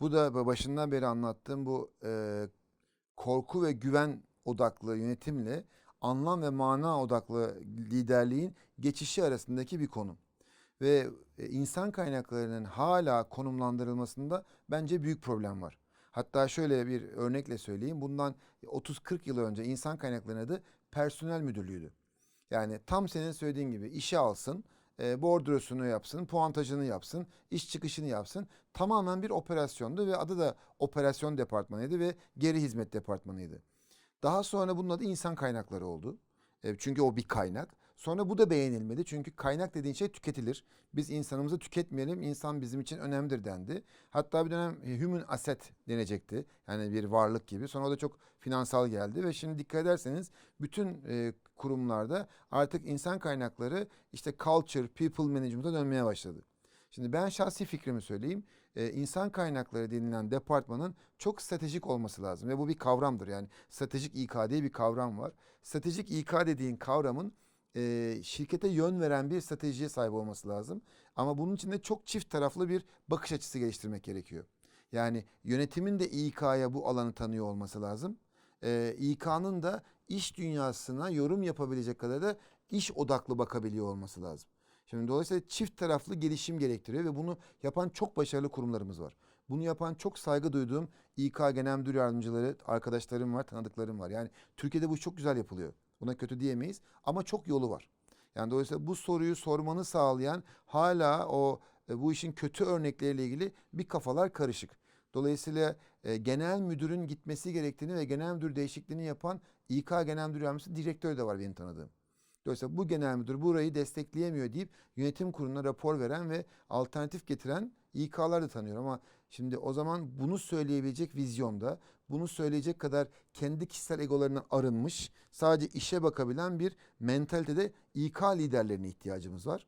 Bu da başından beri anlattığım bu e, korku ve güven odaklı yönetimle anlam ve mana odaklı liderliğin geçişi arasındaki bir konum. Ve e, insan kaynaklarının hala konumlandırılmasında bence büyük problem var. Hatta şöyle bir örnekle söyleyeyim. Bundan 30-40 yıl önce insan kaynaklarının adı personel müdürlüğüydü. Yani tam senin söylediğin gibi işe alsın, e, bordrosunu yapsın, puantajını yapsın, iş çıkışını yapsın. Tamamen bir operasyondu ve adı da operasyon departmanıydı ve geri hizmet departmanıydı. Daha sonra bunun adı insan kaynakları oldu. E, çünkü o bir kaynak. Sonra bu da beğenilmedi. Çünkü kaynak dediğin şey tüketilir. Biz insanımızı tüketmeyelim. İnsan bizim için önemlidir dendi. Hatta bir dönem e, human asset denecekti. Yani bir varlık gibi. Sonra o da çok finansal geldi ve şimdi dikkat ederseniz bütün e, kurumlarda artık insan kaynakları işte culture, people management'a dönmeye başladı. Şimdi ben şahsi fikrimi söyleyeyim. Ee, insan kaynakları denilen departmanın çok stratejik olması lazım. Ve bu bir kavramdır. Yani stratejik İK diye bir kavram var. Stratejik İK dediğin kavramın e, şirkete yön veren bir stratejiye sahip olması lazım. Ama bunun için de çok çift taraflı bir bakış açısı geliştirmek gerekiyor. Yani yönetimin de İK'ya bu alanı tanıyor olması lazım. Ee, İK'nın da iş dünyasına yorum yapabilecek kadar da iş odaklı bakabiliyor olması lazım. Şimdi dolayısıyla çift taraflı gelişim gerektiriyor ve bunu yapan çok başarılı kurumlarımız var. Bunu yapan çok saygı duyduğum İK Genel Müdür Yardımcıları arkadaşlarım var, tanıdıklarım var. Yani Türkiye'de bu çok güzel yapılıyor. Buna kötü diyemeyiz ama çok yolu var. Yani dolayısıyla bu soruyu sormanı sağlayan hala o e, bu işin kötü örnekleriyle ilgili bir kafalar karışık. Dolayısıyla e, genel müdürün gitmesi gerektiğini ve genel müdür değişikliğini yapan İK Genel Müdür Yardımcısı direktör de var benim tanıdığım. Dolayısıyla bu genel müdür burayı destekleyemiyor deyip yönetim kuruluna rapor veren ve alternatif getiren İK'lar da tanıyorum ama şimdi o zaman bunu söyleyebilecek vizyonda, bunu söyleyecek kadar kendi kişisel egolarına arınmış, sadece işe bakabilen bir mentalitede İK liderlerine ihtiyacımız var.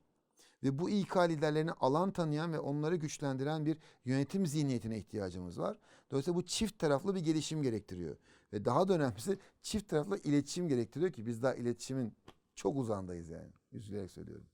Ve bu İK liderlerini alan tanıyan ve onları güçlendiren bir yönetim zihniyetine ihtiyacımız var. Dolayısıyla bu çift taraflı bir gelişim gerektiriyor. Ve daha da önemlisi çift taraflı iletişim gerektiriyor ki biz daha iletişimin çok uzandayız yani. Üzülerek söylüyorum.